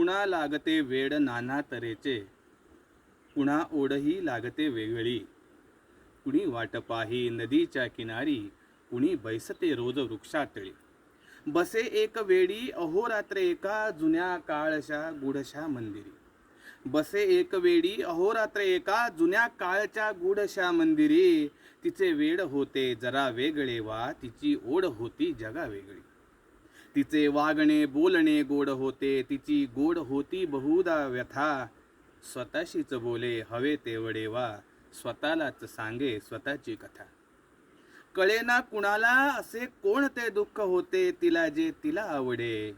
कुणा लागते वेड नाना तऱ्हेचे कुणा ओढही लागते वेगळी. कुणी वाट पाही नदीच्या किनारी कुणी बैसते रोज वृक्षातळी. बसे एक वेळी अहोरात्र एका जुन्या काळशा गुढशा मंदिरी. बसे एक वेळी अहोरात्र एका जुन्या काळच्या गुढशा मंदिरी. तिचे वेड होते जरा वेगळे वा तिची ओढ होती जगा वेगळी. तिचे वागणे बोलणे गोड होते. तिची गोड होती बहुधा व्यथा. स्वतःशीच बोले हवे तेवढे वा. स्वतःलाच सांगे स्वतःची कथा. कळेना कुणाला असे कोणते दुःख होते? तिला जे तिला आवडे.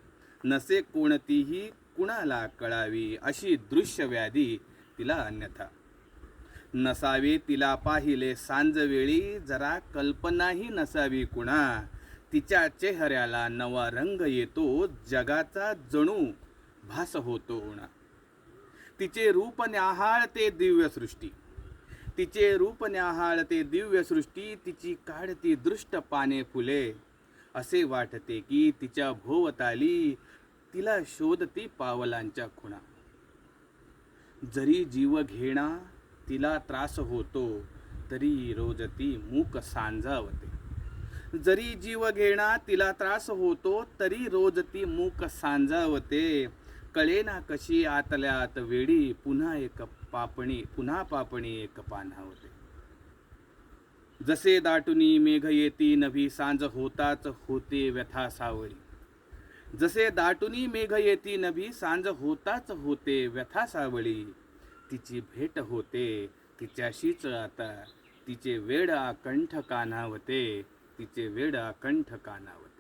नसे कोणतीही कुणाला कळावी. अशी दृश्य व्याधी तिला अन्यथा. नसावे तिला पाहिले सांजवेळी. जरा कल्पनाही नसावी कुणा. तिच्या चेहऱ्याला नवा रंग येतो जगाचा जणू भास होतो उणा. तिचे रूप न्याहाळते ते दिव्यसृष्टी. तिचे रूप न्याहाळते दिव्यसृष्टी तिची काढती दृष्ट पाने फुले. असे वाटते की तिच्या भोवताली तिला शोधती पावलांच्या खुणा. जरी जीव घेणा तिला त्रास होतो तरी रोज ती मूक सांजावते. जरी जीव घेणा तिला त्रास होतो तरी रोज ती मूक सांजावते. कळेना कशी आतल्यात वेळी वेडी पुन्हा एक पापणी पुन्हा पापणी एक पान्हावते. जसे दाटुनी मेघ येती नभी सांज होताच होते व्यथा सावळी. जसे दाटुनी मेघ येती नभी सांज होताच होते व्यथा सावळी. तिची भेट होते तिच्याशीच आता तिचे वेड आकंठ कानावते तिचे वेड आकंठ कानावते